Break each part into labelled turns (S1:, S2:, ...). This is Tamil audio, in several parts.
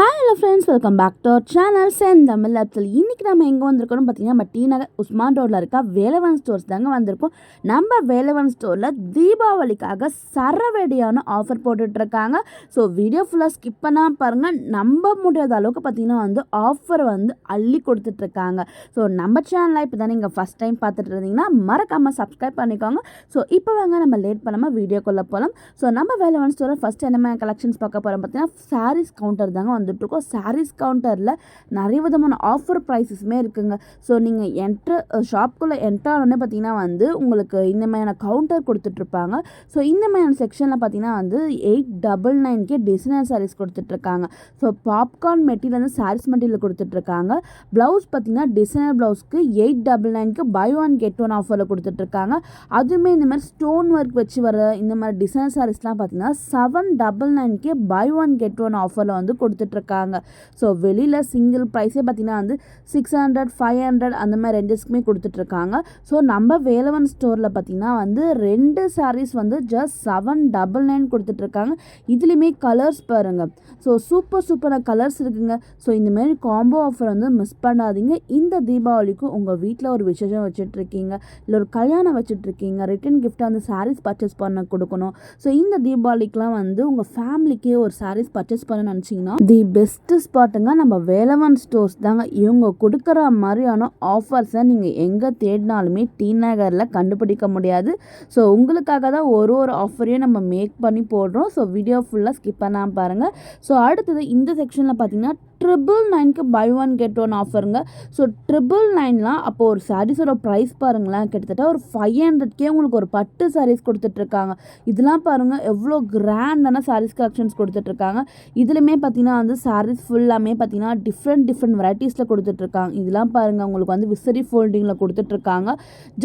S1: Hi hello friends welcome back to our channel Sen Tamil ஆப்ஸில் இன்றைக்கி நம்ம எங்கே வந்திருக்கோம்னு பார்த்தீங்கன்னா நம்ம டி நகர் உஸ்மான் ரோட்டில் இருக்க வேலவன் ஸ்டோர்ஸ் தாங்க வந்திருக்கோம். நம்ம வேலவன் ஸ்டோரில் தீபாவளிக்காக சரவெடியான ஆஃபர் போட்டுட்ருக்காங்க. ஸோ வீடியோ ஃபுல்லாக ஸ்கிப் பண்ணால் பாருங்கள் நம்ப முடியாத அளவுக்கு பார்த்தீங்கன்னா வந்து ஆஃபர் வந்து அள்ளி கொடுத்துட்ருக்காங்க. ஸோ நம்ம சேனலில் இப்போ தானே நீங்கள் ஃபஸ்ட் டைம் பார்த்துட்டு இருந்தீங்கன்னா மறக்காமல் சப்ஸ்கிரைப் பண்ணிக்கோங்க. ஸோ இப்போ வாங்க நம்ம லேட் பண்ணாமல் வீடியோக்குள்ளே போகலாம் ஸோ நம்ம வேலவன் ஸ்டோரில் ஃபஸ்ட் என்ன கலெக்ஷன்ஸ் பார்க்க போகிறோம் பார்த்தீங்கன்னா சாரீஸ் கவுண்டர் தாங்க வந்து வந்துட்டுருக்கோம் சாரீஸ் கவுண்டரில் நிறைய விதமான ஆஃபர் ப்ரைஸஸுமே இருக்குங்க. ஸோ நீங்கள் என்ட்ரு ஷாப்புக்குள்ளே என்ட்ரானோடனே பார்த்தீங்கன்னா வந்து உங்களுக்கு இந்த மாதிரியான கவுண்டர் கொடுத்துட்ருப்பாங்க. ஸோ இந்த மாதிரியான செக்ஷனில் பார்த்தீங்கன்னா வந்து எயிட் டபுள் நைன்கே டிசைனர் சாரீஸ் கொடுத்துட்ருக்காங்க. ஸோ பாப்கார்ன் மெட்டீரியல் வந்து சாரீஸ் மெட்டீரியல் கொடுத்துட்ருக்காங்க. ப்ளவுஸ் பார்த்தீங்கன்னா டிசைனர் ப்ளவுஸ்க்கு எயிட் டபுள் நைன்க்கு பை ஒன் கெட் ஒன் ஆஃபரில் கொடுத்துட்ருக்காங்க. அதுவுமே இந்த மாதிரி ஸ்டோன் ஒர்க் வச்சு வர இந்த மாதிரி டிசைனர் சாரீஸ்லாம் பார்த்தீங்கன்னா செவன் டபுள் நைன்கே பை ஒன் கெட் ஒன் ஆஃபரில் வந்து கொடுத்துட்டு கொடுத்துட்ருக்காங்க ஸோ வெளியில் சிங்கிள் ப்ரைஸே பார்த்தீங்கன்னா வந்து சிக்ஸ் ஹண்ட்ரட் ஃபைவ் ஹண்ட்ரட் அந்த மாதிரி ரெஞ்சஸ்க்குமே கொடுத்துட்ருக்காங்க. ஸோ நம்ம வேலவன் ஸ்டோரில் பார்த்தீங்கன்னா வந்து ரெண்டு சாரீஸ் வந்து ஜஸ்ட் செவன் டபுள் நைன் கொடுத்துட்ருக்காங்க. இதுலேயுமே கலர்ஸ் பாருங்க. ஸோ சூப்பர் சூப்பரான கலர்ஸ் இருக்குங்க. ஸோ இந்தமாரி காம்போ ஆஃபர் வந்து மிஸ் பண்ணாதீங்க. இந்த தீபாவளிக்கு உங்கள் வீட்டில் ஒரு விசேஷம் வச்சுட்ருக்கீங்க. இல்லை ஒரு கல்யாணம் வச்சுட்ருக்கீங்க. ரிட்டன் கிஃப்ட்டாக வந்து சாரீஸ் பர்ச்சேஸ் பண்ண கொடுக்கணும். ஸோ இந்த தீபாவளிக்கெலாம் வந்து உங்கள் ஃபேமிலிக்கே ஒரு சாரீஸ் பர்ச்சேஸ் பண்ண நினச்சிங்கன்னா தி பெஸ்ட்டு ஸ்பாட்டுங்க நம்ம வேலவன் ஸ்டோர்ஸ் தாங்க. இவங்க கொடுக்குற மாதிரியான ஆஃபர்ஸை நீங்கள் எங்கே தேடினாலுமே டி நகரில் கண்டுபிடிக்க முடியாது. ஸோ உங்களுக்காக தான் ஒரு ஒரு ஆஃபரையும் நம்ம மேக் பண்ணி போடுறோம். ஸோ வீடியோ ஃபுல்லாக ஸ்கிப் பண்ணாமல் பாருங்கள் ஸோ அடுத்தது இந்த செக்ஷனில் பார்த்தீங்கன்னா ட்ரிபிள் நைனுக்கு பை ஒன் கெட் ஒன் ஆஃபருங்க ஸோ ட்ரிபிள் நைன்லாம் அப்போ ஒரு சாரீஸோட ப்ரைஸ் பாருங்களேன். கிட்டத்தட்ட ஒரு ஃபைவ் ஹண்ட்ரட்கே உங்களுக்கு ஒரு பட்டு சாரீஸ் கொடுத்துட்ருக்காங்க. இதெல்லாம் பாருங்கள் எவ்வளோ கிராண்டான சாரீஸ் கலெக்ஷன்ஸ் கொடுத்துட்ருக்காங்க. இதுலையுமே பார்த்தீங்கன்னா வந்து சாரீஸ் ஃபுல்லாமே பார்த்தீங்கன்னா டிஃப்ரெண்ட் டிஃப்ரெண்ட் வெரைட்டிஸில் கொடுத்துட்ருக்காங்க. இதெல்லாம் பாருங்கள் உங்களுக்கு வந்து விசரி ஃபோல்டிங்கில் கொடுத்துட்ருக்காங்க.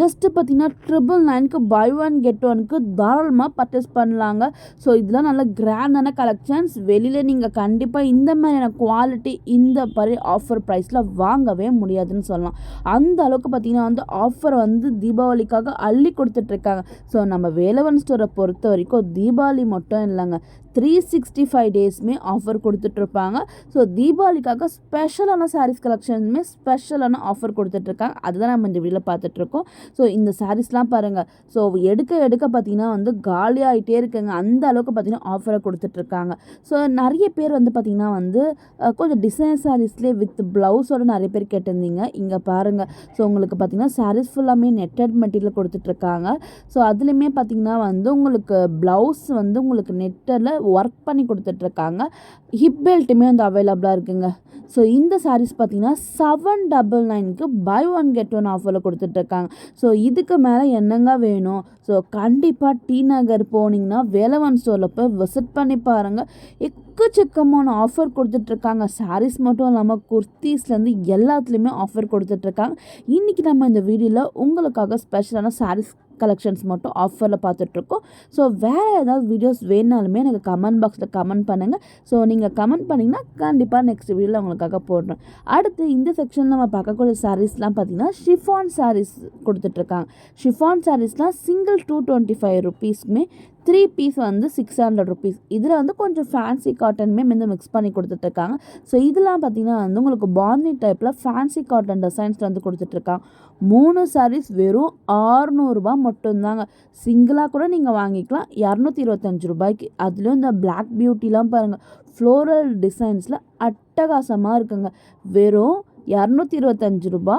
S1: ஜஸ்ட்டு பார்த்தீங்கன்னா ட்ரிபிள் நைனுக்கு பை ஒன் கெட் ஒனுக்கு தாராளமாக பர்ச்சேஸ் பண்ணலாங்க. ஸோ இதெல்லாம் நல்ல கிராண்டான கலெக்ஷன்ஸ் வெளியில் நீங்கள் கண்டிப்பாக இந்த மாதிரியான குவாலிட்டி இந்த மாதிரி ஆஃபர் ப்ரைஸில் வாங்கவே முடியாதுன்னு சொல்லலாம். அந்த அளவுக்கு பார்த்தீங்கன்னா வந்து ஆஃபர் வந்து தீபாவளிக்காக அள்ளி கொடுத்துட்ருக்காங்க ஸோ நம்ம வேலவன் ஸ்டோரை பொறுத்த வரைக்கும் தீபாவளி மட்டும் இல்லைங்க. த்ரீ சிக்ஸ்டி ஃபைவ் டேஸுமே ஆஃபர் கொடுத்துட்ருப்பாங்க ஸோ தீபாவளிக்காக ஸ்பெஷலான சாரீஸ் கலெக்ஷன்ஸுமே ஸ்பெஷலான ஆஃபர் கொடுத்துட்ருக்காங்க அதுதான் நம்ம இந்த வீடியோவில் பார்த்துட்ருக்கோம் ஸோ இந்த சாரீஸ்லாம் பாருங்கள் ஸோ எடுக்க எடுக்க பார்த்தீங்கன்னா வந்து காலியாகிட்டே இருக்குங்க. அந்த அளவுக்கு பார்த்தீங்கன்னா ஆஃபரை கொடுத்துட்ருக்காங்க ஸோ நிறைய பேர் வந்து பார்த்திங்கன்னா வந்து கொஞ்சம் டிசைன் சாரீஸ்லேயே வித் ப்ளவுஸோட நிறைய பேர் கேட்டிருந்தீங்க. இங்கே பாருங்கள் ஸோ உங்களுக்கு பார்த்திங்கன்னா சாரீஸ் ஃபுல்லாமே நெட்டட் மெட்டீரியல் கொடுத்துட்ருக்காங்க ஸோ அதுலேயுமே பார்த்திங்கன்னா வந்து உங்களுக்கு ப்ளவுஸ் வந்து உங்களுக்கு நெட்டில் ஒர்க் பண்ணி கொடுத்துட்ருக்காங்க. ஹிப் பெல்ட்டுமே வந்து அவைலபிளாக இருக்குங்க. ஸோ இந்த சாரீஸ் பார்த்தீங்கன்னா செவன் டபுள் நைனுக்கு பை ஒன் கெட் ஒன் ஆஃபரில் கொடுத்துட்ருக்காங்க. ஸோ இதுக்கு மேலே என்னங்க வேணும்? ஸோ கண்டிப்பாக டி நகர் போனீங்கன்னா வேலவன் ஸ்டோரில் போய் விசிட் பண்ணி பாருங்கள் எக்கச்சக்கமான ஆஃபர் கொடுத்துட்ருக்காங்க. சாரீஸ் மட்டும் இல்லாமல் குர்த்தீஸ்லேருந்து எல்லாத்துலேயுமே ஆஃபர் கொடுத்துட்ருக்காங்க. இன்றைக்கி நம்ம இந்த வீடியோவில் உங்களுக்காக ஸ்பெஷலான சாரீஸ் கலெக்ஷன்ஸ் மட்டும் ஆஃபரில் பார்த்துட்ருக்கோம். ஸோ வேறு ஏதாவது வீடியோஸ் வேணாலுமே எனக்கு கமெண்ட் பாக்ஸில் கமெண்ட் பண்ணுங்கள் ஸோ நீங்கள் கமெண்ட் பண்ணிங்கன்னா கண்டிப்பாக நெக்ஸ்ட் வீடியோவில் உங்களுக்காக போடுறேன். அடுத்து இந்த செக்ஷனில் நம்ம பார்க்கக்கூடிய சாரீஸ்லாம் பார்த்திங்கன்னா ஷிஃபான் சாரீஸ் கொடுத்துட்ருக்காங்க. ஷிஃபான் சாரீஸ்லாம் சிங்கிள் டூ டுவெண்ட்டி ஃபைவ் ருபீஸ்க்குமே த்ரீ பீஸ் வந்து சிக்ஸ் ஹண்ட்ரட் ருபீஸ் இதில் வந்து கொஞ்சம் ஃபேன்சி காட்டனுமே வந்து மிக்ஸ் பண்ணி கொடுத்துட்ருக்காங்க. ஸோ இதெல்லாம் பார்த்திங்கன்னா வந்து உங்களுக்கு பாந்தி டைப்பில் ஃபேன்சி காட்டன் டிசைன்ஸில் வந்து கொடுத்துட்ருக்காங்க. மூணு சாரீஸ் வெறும் ஆறுநூறுபா மட்டும்தாங்க. சிங்கிளாக கூட நீங்கள் வாங்கிக்கலாம். இரநூத்தி இருபத்தஞ்சி ரூபாய்க்கு. அதுலேயும் இந்த பிளாக் பியூட்டிலாம் பாருங்கள் ஃப்ளோரல் டிசைன்ஸில் அட்டகாசமாக இருக்குங்க. வெறும் இரநூத்தி இருபத்தஞ்சி ரூபா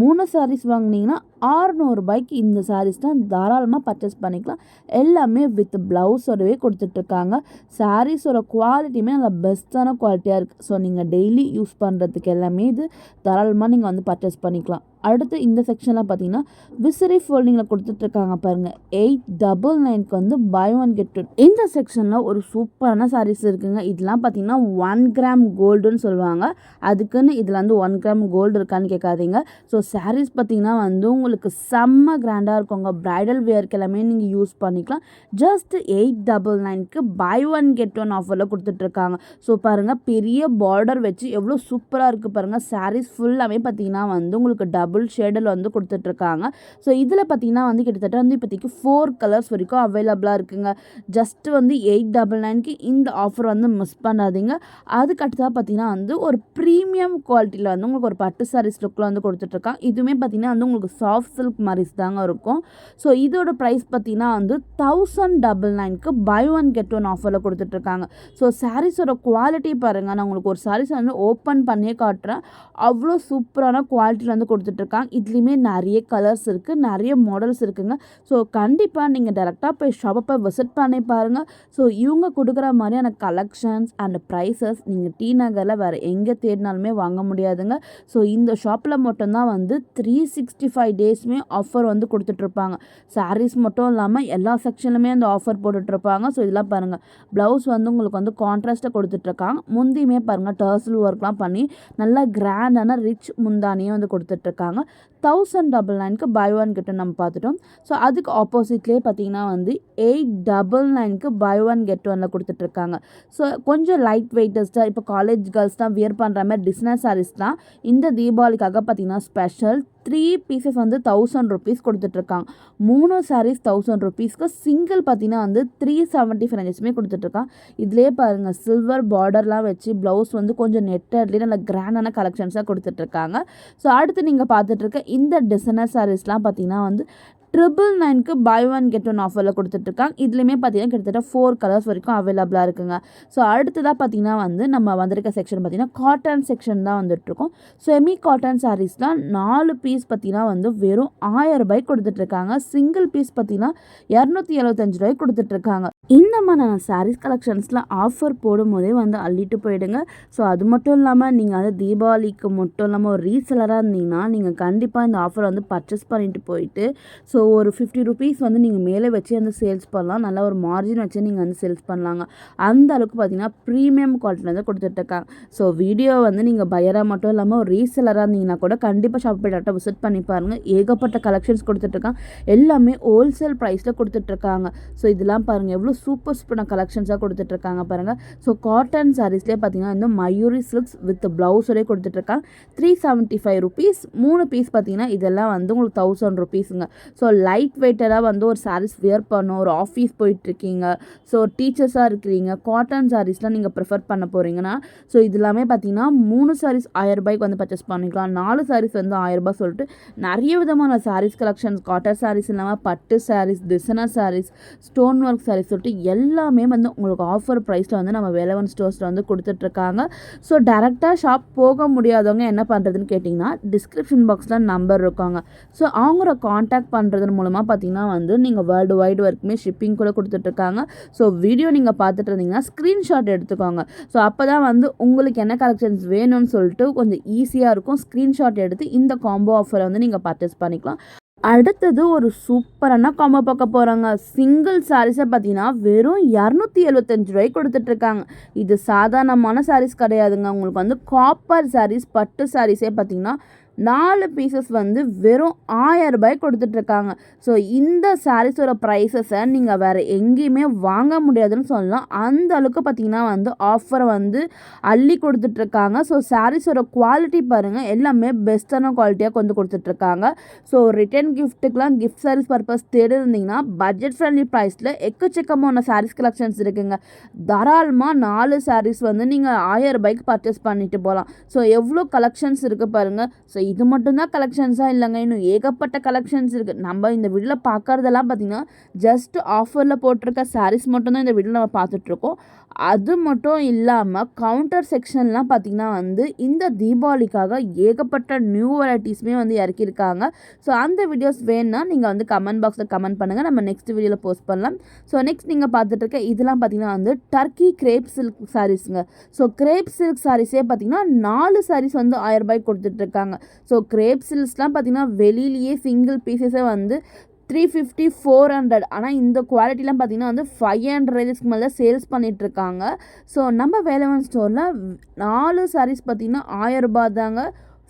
S1: மூணு சாரீஸ் வாங்கினீங்கன்னா ஆறுநூறுபாய்க்கு இந்த சாரீஸ் தான் தாராளமாக பர்ச்சேஸ் பண்ணிக்கலாம். எல்லாமே வித் ப்ளவுஸோடவே கொடுத்துட்ருக்காங்க. சாரீஸோட குவாலிட்டியுமே நல்லா பெஸ்ட்டான குவாலிட்டியாக இருக்குது ஸோ நீங்கள் டெய்லி யூஸ் பண்ணுறதுக்கு எல்லாமே இது தாராளமாக நீங்கள் வந்து பர்ச்சேஸ் பண்ணிக்கலாம். அடுத்து இந்த செக்ஷனில் பார்த்தீங்கன்னா விசிறி ஃபோல்டிங்கில் கொடுத்துட்ருக்காங்க பாருங்கள் எயிட் டபுள் நைனுக்கு வந்து பை ஒன் கெட் டூ இந்த செக்ஷனில் ஒரு சூப்பரான சாரீஸ் இருக்குங்க. இதெல்லாம் பார்த்தீங்கன்னா ஒன் கிராம் கோல்டுன்னு சொல்லுவாங்க. அதுக்குன்னு இதில் வந்து ஒன் கிராம் கோல்டு இருக்கான்னு கேட்காதீங்க ஸோ சாரீஸ் பார்த்தீங்கன்னா வந்து உங்களுக்கு உங்களுக்கு செம்ம கிராண்டாக இருக்குங்க. ப்ரைடல் வேர்க்கு எல்லாமே நீங்கள் யூஸ் பண்ணிக்கலாம். ஜஸ்ட் எயிட் டபுள் நைனுக்கு பை ஒன் கெட் ஒன் ஆஃபரில் கொடுத்துட்ருக்காங்க. ஸோ பாருங்கள் பெரிய பார்டர் வச்சு எவ்வளோ சூப்பராக இருக்குது பாருங்கள் சாரீஸ் ஃபுல்லாகவே பார்த்தீங்கன்னா வந்து உங்களுக்கு டபுள் ஷேடில் வந்து கொடுத்துட்ருக்காங்க. ஸோ இதில் பார்த்தீங்கன்னா வந்து கிட்டத்தட்ட வந்து இப்போதைக்கு ஃபோர் கலர்ஸ் வரைக்கும் அவைலபிளாக இருக்குங்க. ஜஸ்ட்டு வந்து எயிட் டபுள் நைனுக்கு இந்த ஆஃபர் வந்து மிஸ் பண்ணாதீங்க. அதுக்கு அடுத்ததாக பார்த்தீங்கன்னா வந்து ஒரு ப்ரீமியம் குவாலிட்டியில் வந்து உங்களுக்கு ஒரு பட்டு சாரீஸ் லுக்கில் வந்து கொடுத்துட்ருக்காங்க. இதுவுமே பார்த்தீங்கன்னா வந்து உங்களுக்கு சாஃப்ட் சில்க் மாதிரிஸ் தாங்க இருக்கும். ஸோ இதோட ப்ரைஸ் பார்த்தீங்கன்னா வந்து தௌசண்ட் டபுள் நைனுக்கு பை ஒன் கெட் ஒன் ஆஃபரில் கொடுத்துட்ருக்காங்க. ஸோ சாரீஸோட குவாலிட்டி பாருங்கள் நான் உங்களுக்கு ஒரு சாரீஸ் வந்து ஓப்பன் பண்ணியே காட்டுறேன். அவ்வளோ சூப்பரான குவாலிட்டியில் வந்து கொடுத்துட்ருக்காங்க. இதுலேயுமே நிறைய கலர்ஸ் இருக்குது நிறைய மாடல்ஸ் இருக்குங்க. ஸோ கண்டிப்பாக நீங்கள் டேரெக்டாக போய் ஷாப்பை விசிட் பண்ணி பாருங்கள் ஸோ இவங்க கொடுக்குற மாதிரியான கலெக்ஷன்ஸ் அண்ட் ப்ரைஸஸ் நீங்கள் டி நகரில் வேறு எங்கே தேடினாலுமே வாங்க முடியாதுங்க. ஸோ இந்த ஷாப்பில் மட்டும்தான் வந்து த்ரீ சிக்ஸ்டி ஃபைவ் டேஸுமே ஆஃபர் வந்து கொடுத்துட்ருப்பாங்க. சாரீஸ் மட்டும் இல்லாமல் எல்லா செக்ஷன்லுமே அந்த ஆஃபர் போட்டுட்ருப்பாங்க. ஸோ இதெல்லாம் பாருங்கள் ப்ளவுஸ் வந்து உங்களுக்கு வந்து கான்ட்ராஸ்ட்டாக கொடுத்துட்ருக்காங்க. முந்தியுமே பாருங்கள் டர்சல் ஒர்க்லாம் பண்ணி நல்லா கிராண்டான ரிச் முந்தானியும் வந்து கொடுத்துட்ருக்காங்க. தௌசண்ட் டபுள் நைனுக்கு பை ஒன் கிட்ட நம்ம பார்த்துட்டோம். ஸோ அதுக்கு ஆப்போசிட்லேயே பார்த்தீங்கன்னா வந்து எயிட் டபுள் நைனுக்கு பை ஒன் கெட் ஒனில் கொடுத்துட்ருக்காங்க. ஸோ கொஞ்சம் லைட் வெயிட்டஸ்ட்டாக இப்போ காலேஜ் கேர்ள்ஸ் தான் வியர் பண்ணுற மாதிரி டிஸ்னர் சாரீஸ்லாம் இந்த தீபாவளிக்காக பார்த்தீங்கன்னா ஸ்பெஷல் த்ரீ பீசஸ் வந்து தௌசண்ட் ருபீஸ் கொடுத்துட்ருக்காங்க. மூணு சாரீஸ் தௌசண்ட் ருபீஸ்க்கு சிங்கிள் பார்த்தீங்கன்னா வந்து த்ரீ செவன்ட்டி ஃபைவ் நைன்ஸுமே கொடுத்துட்ருக்கான் இதுலேயே பாருங்கள் சில்வர் பார்டர்லாம் வச்சு ப்ளவுஸ் வந்து கொஞ்சம் நெட்டட்லேயே நல்ல கிராண்டான கலெக்ஷன்ஸாக கொடுத்துட்ருக்காங்க. ஸோ அடுத்து நீங்கள் பார்த்துட்ருக்க இந்த டிசைனர் சாரீஸ்லாம் பார்த்தீங்கன்னா வந்து ட்ரிபிள் நைனுக்கு பை ஒன் கெட் ஒன் ஆஃபரில் கொடுத்துட்ருக்காங்க. இதுலேயுமே பார்த்தீங்கன்னா கிட்டத்தட்ட ஃபோர் கலர்ஸ் வரைக்கும் அவைலபிளாக இருக்குங்க. ஸோ அடுத்ததாக பார்த்தீங்கன்னா வந்து நம்ம வந்திருக்க செக்ஷன் பார்த்தீங்கன்னா காட்டன் செக்ஷன் தான் வந்துட்டுருக்கோம் செமி காட்டன் சாரீஸ்லாம் நாலு பீஸ் பார்த்திங்கன்னா வந்து வெறும் ஆயிரம் ரூபாய்க்கு கொடுத்துட்ருக்காங்க. சிங்கிள் பீஸ் பார்த்திங்கன்னா இரநூத்தி எழுபத்தஞ்சு ரூபாய்க்கு கொடுத்துட்ருக்காங்க. இந்த மாதிரியான சாரீஸ் கலெக்ஷன்ஸில் ஆஃபர் போடும்போதே வந்து அள்ளிட்டு போயிடுங்க. ஸோ அது மட்டும் இல்லாமல் நீங்கள் வந்து தீபாவளிக்கு மட்டும் இல்லாமல் ஒரு ரீசெலராக இருந்தீங்கன்னா நீங்கள் கண்டிப்பாக இந்த ஆஃபர் வந்து பர்ச்சேஸ் பண்ணிட்டு போயிட்டு ஸோ ஸோ ஒரு ஃபிஃப்டி ருபீஸ் வந்து நீங்கள் மேலே வச்சு வந்து சேல்ஸ் பண்ணலாம். நல்ல ஒரு மார்ஜின் வச்சு நீங்கள் வந்து சேல்ஸ் பண்ணலாங்க. அந்த அளவுக்கு பார்த்தீங்கன்னா ப்ரீமியம் குவாலிட்டியில் வந்து கொடுத்துட்ருக்காங்க. ஸோ வீடியோ வந்து நீங்கள் பையராக மட்டும் இல்லாமல் ஒரு ரீசெலராக இருந்தீங்கன்னா கூட கண்டிப்பாக ஷாப் டாட்டா விசிட் பண்ணி பாருங்கள் ஏகப்பட்ட கலெக்ஷன்ஸ் கொடுத்துட்ருக்காங்க. எல்லாமே ஹோல்சேல் ப்ரைஸில் கொடுத்துட்ருக்காங்க. ஸோ இதெல்லாம் பாருங்கள் எவ்வளோ சூப்பர் சூப்பரான கலெக்ஷன்ஸாக கொடுத்துட்ருக்காங்க பாருங்கள் ஸோ காட்டன் சாரீஸ்லேயே பார்த்தீங்கன்னா இந்த மயூரி சில்க்ஸ் வித் ப்ளவுஸோடய கொடுத்துட்ருக்காங்க. த்ரீ செவன்ட்டி ஃபைவ் ருபீஸ் மூணு பீஸ் பார்த்தீங்கன்னா இதெல்லாம் வந்து உங்களுக்கு தௌசண்ட் ருபீஸுங்க ஸோ லைட் வெயிட்டடாக வந்து ஒரு சாரீஸ் வியர் பண்ணும் ஒரு ஆஃபீஸ் போயிட்டுருக்கீங்க. ஸோ டீச்சர்ஸாக இருக்கிறீங்க. காட்டன் சாரீஸ்லாம் நீங்கள் ப்ரிஃபர் பண்ண போகிறீங்கன்னா ஸோ இது எல்லாமே பார்த்தீங்கன்னா மூணு சாரீஸ் ஆயிரம் ரூபாய்க்கு வந்து பர்ச்சேஸ் பண்ணிக்கலாம். நாலு சாரீஸ் வந்து ஆயிரம் ரூபாய் சொல்லிட்டு நிறைய விதமான சாரீஸ் கலெக்ஷன்ஸ் காட்டன் சாரீஸ் இல்லாமல் பட்டு sarees designer sarees stone work sarees சொல்லிட்டு எல்லாமே வந்து உங்களுக்கு ஆஃபர் ப்ரைஸில் வந்து நம்ம வேலவன் ஸ்டோர்ஸில் வந்து கொடுத்துட்ருக்காங்க. ஸோ டேரெக்டாக ஷாப் போக முடியாதவங்க என்ன பண்ணுறதுன்னு கேட்டிங்கன்னா டிஸ்கிரிப்ஷன் பாக்ஸில் நம்பர் இருக்காங்க. ஸோ அவங்கள காண்டாக்ட் பண்ணுறதன் மூலமாக பார்த்தீங்கன்னா வந்து நீங்கள் வேர்ல்டு வைடு வரைக்குமே ஷிப்பிங் கூட கொடுத்துட்ருக்காங்க. ஸோ வீடியோ நீங்கள் பார்த்துட்டு இருந்தீங்கன்னா ஸ்க்ரீன்ஷாட் எடுத்துக்கோங்க. ஸோ அப்போ தான் வந்து உங்களுக்கு என்ன கலெக்ஷன்ஸ் வேணும்னு சொல்லிட்டு கொஞ்சம் ஈஸியாக இருக்கும். ஸ்க்ரீன்ஷாட் எடுத்து இந்த காம்போ ஆஃபரை வந்து நீங்கள் பர்ச்சேஸ் பண்ணிக்கலாம். அடுத்தது ஒரு சூப்பரான காம்போ பார்க்க போகிறாங்க சிங்கிள் சாரீஸை பார்த்தீங்கன்னா வெறும் இரநூத்தி எழுபத்தஞ்சு ரூபாய்க்கு கொடுத்துட்ருக்காங்க. இது சாதாரணமான சாரீஸ் கிடையாதுங்க. உங்களுக்கு வந்து காப்பர் சாரீஸ் பட்டு சாரீஸே பார்த்தீங்கன்னா நாலு பீசஸ் வந்து வெறும் ஆயிரம் ரூபாய் கொடுத்துட்ருக்காங்க. ஸோ இந்த சாரீஸோட ப்ரைஸஸை நீங்கள் வேறு எங்கேயுமே வாங்க முடியாதுன்னு சொல்லலாம். அந்த அளவுக்கு பார்த்தீங்கன்னா வந்து ஆஃபரை வந்து அள்ளி கொடுத்துட்ருக்காங்க. ஸோ சாரீஸோட குவாலிட்டி பாருங்கள் எல்லாமே பெஸ்ட்டான குவாலிட்டியாக கொண்டு கொடுத்துட்ருக்காங்க. ஸோ ரிட்டர்ன் கிஃப்ட்டுக்கெலாம் கிஃப்ட் சாரீஸ் பர்பஸ் தேடி இருந்தீங்கன்னா பட்ஜெட் ஃப்ரெண்ட்லி ப்ரைஸில் எக்கச்சக்கமான சாரீஸ் கலெக்ஷன்ஸ் இருக்குங்க. தாராளமாக நாலு சாரீஸ் வந்து நீங்கள் ஆயிரம் ரூபாய்க்கு பர்ச்சேஸ் பண்ணிட்டு போகலாம் ஸோ எவ்வளோ கலெக்ஷன்ஸ் இருக்குது பாருங்கள் ஸோ இது மட்டும்தான் கலெக்ஷன்ஸாக இல்லைங்க. இன்னும் ஏகப்பட்ட கலெக்ஷன்ஸ் இருக்குது நம்ம இந்த வீடியோவில் பார்க்குறதெல்லாம் பார்த்திங்கன்னா ஜஸ்ட் ஆஃபரில் போட்டிருக்க சாரீஸ் மட்டும்தான் இந்த வீடியோவில் நம்ம பார்த்துட்ருக்கோம் அது மட்டும் இல்லாமல் கவுண்டர் செக்ஷன்லாம் பார்த்திங்கன்னா வந்து இந்த தீபாவளிக்காக ஏகப்பட்ட நியூ வெரைட்டிஸுமே வந்து இறக்கியிருக்காங்க. ஸோ அந்த வீடியோஸ் வேணுன்னா நீங்கள் வந்து கமெண்ட் பாக்ஸில் கமெண்ட் பண்ணுங்கள் நம்ம நெக்ஸ்ட் வீடியோவில் போஸ்ட் பண்ணலாம். ஸோ நெக்ஸ்ட் நீங்கள் பார்த்துட்டு இருக்க இதெல்லாம் பார்த்திங்கன்னா வந்து டர்க்கி கிரேப் சில்க் சாரீஸுங்க ஸோ கிரேப் சில்க் சாரீஸே பார்த்திங்கன்னா நாலு சாரீஸ் வந்து ஆயிரம் ரூபாய்க்கு கொடுத்துட்ருக்காங்க ஸோ கிரேப் சில்க்ஸ்லாம் பார்த்திங்கன்னா வெளியிலேயே சிங்கிள் பீசஸே வந்து த்ரீ ஃபிஃப்டி ஃபோர் ஹண்ட்ரட் ஆனால் இந்த குவாலிட்டிலாம் பார்த்திங்கன்னா வந்து ஃபைவ் ஹண்ட்ரட் ரேஞ்சஸ்க்கு மேலே சேல்ஸ் பண்ணிகிட்ருக்காங்க ஸோ நம்ம வேலவன் ஸ்டோரில் நாலு சாரீஸ் பார்த்திங்கன்னா ஆயிரம் ரூபாய் தாங்க.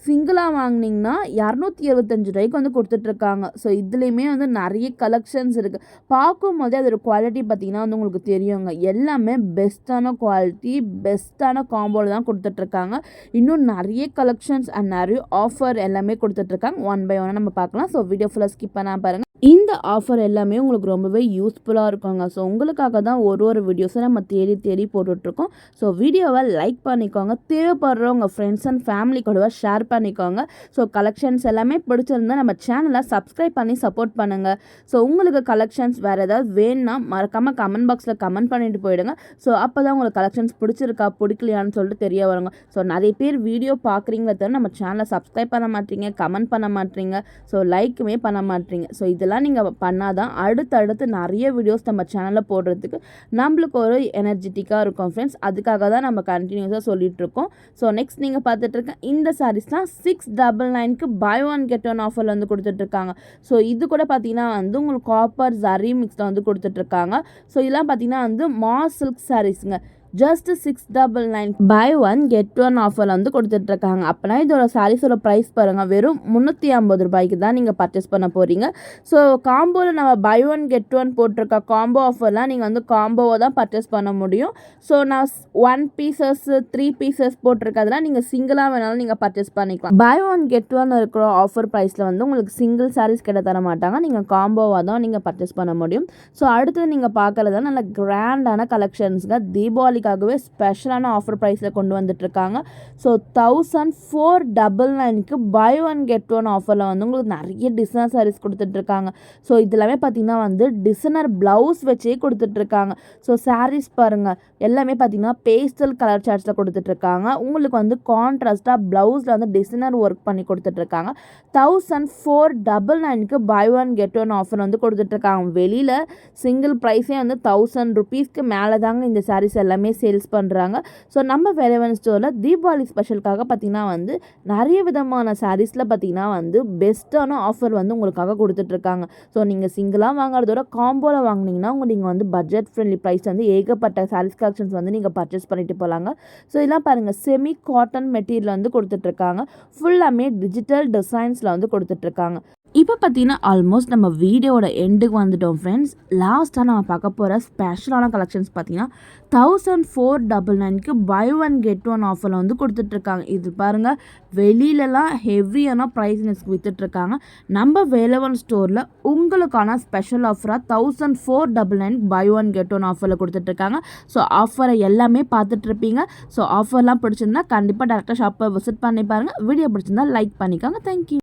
S1: சிங்கிளாக வாங்கினீங்கன்னா இரநூத்தி எழுபத்தஞ்சு ரூபாய்க்கு வந்து கொடுத்துட்ருக்காங்க ஸோ இதுலேயுமே வந்து நிறைய கலெக்ஷன்ஸ் இருக்குது பார்க்கும்போதே அதோட குவாலிட்டி பார்த்திங்கன்னா வந்து உங்களுக்கு தெரியுங்க. எல்லாமே பெஸ்ட்டான குவாலிட்டி பெஸ்ட்டான காம்போவில் தான் கொடுத்துட்ருக்காங்க இன்னும் நிறைய கலெக்ஷன்ஸ் அண்ட் நிறைய ஆஃபர் எல்லாமே கொடுத்துட்ருக்காங்க ஒன் பை ஒன்னாக நம்ம பார்க்கலாம். ஸோ வீடியோ ஃபுல்லாக ஸ்கிப் பண்ணால் பாருங்கள் இந்த ஆஃபர் எல்லாமே உங்களுக்கு ரொம்பவே யூஸ்ஃபுல்லாக இருக்குங்க. ஸோ உங்களுக்காக தான் ஒரு ஒரு வீடியோஸை நம்ம தேடி தேடி போட்டுட்ருக்கோம். ஸோ வீடியோவை லைக் பண்ணிக்கோங்க. தேவைப்படுறவங்க ஃப்ரெண்ட்ஸ் அண்ட் ஃபேமிலி கூட ஷேர் பண்ணிக்கோங்க. ஸோ கலெக்ஷன்ஸ் எல்லாமே பிடிச்சிருந்தா நம்ம சேனலை சப்ஸ்கிரைப் பண்ணி சப்போர்ட் பண்ணுங்கள் ஸோ உங்களுக்கு கலெக்ஷன்ஸ் வேறு ஏதாவது வேணும்னா மறக்காமல் கமெண்ட் பாக்ஸில் கமெண்ட் பண்ணிட்டு போயிடுங்க. ஸோ அப்போ தான் உங்களுக்கு கலெக்ஷன்ஸ் பிடிச்சிருக்கா பிடிக்கலையான்னு சொல்லிட்டு தெரிய வருங்க. ஸோ நிறைய பேர் வீடியோ பார்க்குறீங்களே தவிர நம்ம சேனலை சப்ஸ்கிரைப் பண்ண மாட்டீங்க கமெண்ட் பண்ண மாட்டீங்க. ஸோ லைக்குமே பண்ண மாட்டீங்க. ஸோ இதில் இதெல்லாம் நீங்கள் பண்ணால் தான் அடுத்தடுத்து நிறைய வீடியோஸ் நம்ம சேனலில் போடுறதுக்கு நம்மளுக்கு ஒரு எனர்ஜெட்டிக்காக இருக்கும் ஃப்ரெண்ட்ஸ் அதுக்காக தான் நம்ம கண்டினியூஸாக சொல்லிகிட்ருக்கோம் ஸோ நெக்ஸ்ட் நீங்கள் பார்த்துட்ருக்க இந்த சாரீஸ்லாம் சிக்ஸ் டபுள் நைனுக்கு பை ஒன் கெட் ஒன் ஆஃபரில் வந்து கொடுத்துட்ருக்காங்க ஸோ இது கூட பார்த்தீங்கன்னா வந்து உங்களுக்கு காப்பர் ஜரி மிக்ஸில் வந்து கொடுத்துட்ருக்காங்க ஸோ இதெல்லாம் பார்த்தீங்கன்னா வந்து மா silk சாரீஸுங்க just six double nine buy one get one offer வந்து கொடுத்துட்ருக்காங்க. அப்போனா இதோட சாரீஸோட ப்ரைஸ் பாருங்கள் வெறும் முந்நூற்றி ஐம்பது ரூபாய்க்கு தான் நீங்கள் பர்ச்சேஸ் பண்ண போகிறீங்க ஸோ காம்போவில் நம்ம பை ஒன் கெட் ஒன் போட்டிருக்க காம்போ ஆஃபர்லாம் நீங்கள் வந்து காம்போவை தான் பர்ச்சேஸ் பண்ண முடியும். ஸோ நான் ஒன் பீசஸ் த்ரீ பீசஸ் போட்டிருக்கிறதுலாம் நீங்கள் சிங்கிளாக வேணாலும் நீங்கள் பர்ச்சேஸ் பண்ணிக்கலாம். பை ஒன் கெட் ஒன் இருக்கிற ஆஃபர் ப்ரைஸில் வந்து உங்களுக்கு சிங்கிள் சாரீஸ் கிட்ட தர மாட்டாங்க. நீங்கள் காம்போவாக தான் நீங்கள் பர்ச்சேஸ் பண்ண முடியும். ஸோ அடுத்தது நீங்கள் பார்க்குறது நல்ல கிராண்டான கலெக்ஷன்ஸுங்க தீபாவளி தீபாவளிக்காகவே ஸ்பெஷலான ஆஃபர் ப்ரைஸில் கொண்டு வந்துட்டுருக்காங்க. ஸோ தௌசண்ட் ஃபோர் டபுள் நைனுக்கு பை ஒன் கெட் ஒன் ஆஃபரில் வந்து உங்களுக்கு நிறைய டிசைனர் சாரீஸ் கொடுத்துட்ருக்காங்க ஸோ இதெல்லாமே பார்த்திங்கன்னா வந்து டிசைனர் ப்ளவுஸ் வச்சே கொடுத்துட்ருக்காங்க ஸோ சாரீஸ் பாருங்கள் எல்லாமே பார்த்திங்கன்னா பேஸ்டல் கலர் சார்ட்ஸில் கொடுத்துட்ருக்காங்க உங்களுக்கு வந்து கான்ட்ராஸ்ட்டாக ப்ளவுஸில் வந்து டிசைனர் ஒர்க் பண்ணி கொடுத்துட்ருக்காங்க தௌசண்ட் ஃபோர் டபுள் நைனுக்கு buy one get one offer வந்து கொடுத்துட்ருக்காங்க வெளியில் சிங்கிள் ப்ரைஸே வந்து தௌசண்ட் ருபீஸ்க்கு மேலே தாங்க இந்த சாரீஸ் எல்லாமே எல்லாமே சேல்ஸ் பண்ணுறாங்க ஸோ நம்ம வேலைவன் ஸ்டோரில் தீபாவளி ஸ்பெஷலுக்காக பார்த்திங்கன்னா வந்து நிறைய விதமான சாரீஸில் பார்த்திங்கன்னா வந்து பெஸ்ட்டான ஆஃபர் வந்து உங்களுக்காக கொடுத்துட்ருக்காங்க. ஸோ நீங்கள் சிங்கிளாக வாங்குறதோட காம்போவில் வாங்கினீங்கன்னா உங்கள் நீங்கள் வந்து பட்ஜெட் ஃப்ரெண்ட்லி ப்ரைஸ் வந்து ஏகப்பட்ட சாரீஸ் கலெக்ஷன்ஸ் வந்து நீங்கள் பர்ச்சேஸ் பண்ணிட்டு போகலாங்க ஸோ இதெல்லாம் பாருங்கள் செமி காட்டன் மெட்டீரியல் வந்து கொடுத்துட்ருக்காங்க. ஃபுல்லாமே டிஜிட்டல் டிசைன்ஸில் வந்து கொடுத்துட்ருக்காங்க. இப்போ பார்த்தீங்கன்னா ஆல்மோஸ்ட் நம்ம வீடியோட எண்டுக்கு வந்துட்டோம் ஃப்ரெண்ட்ஸ் லாஸ்ட்டாக நம்ம பார்க்க போகிற ஸ்பெஷலான கலெக்ஷன்ஸ் பார்த்தீங்கன்னா தௌசண்ட் ஃபோர் டபுள் நைனுக்கு பை ஒன் கெட் ஒன் ஆஃபரில் வந்து கொடுத்துட்ருக்காங்க. இது பாருங்கள் வெளியிலலாம் ஹெவியான ப்ரைஸ்னஸ்க்கு விற்றுட்ருக்காங்க நம்ம வேலவன் ஸ்டோரில் உங்களுக்கான special ஆஃபராக thousand four double nine buy one get one ஆஃபரில் கொடுத்துட்ருக்காங்க. ஸோ ஆஃபரை எல்லாமே பார்த்துட்ருப்பீங்க. ஸோ ஆஃபர்லாம் பிடிச்சிருந்தா கண்டிப்பாக டேரெக்டாக ஷாப்பை விசிட் பண்ணி பாருங்கள் வீடியோ பிடிச்சிருந்தா லைக் பண்ணிக்கோங்க. தேங்க்யூ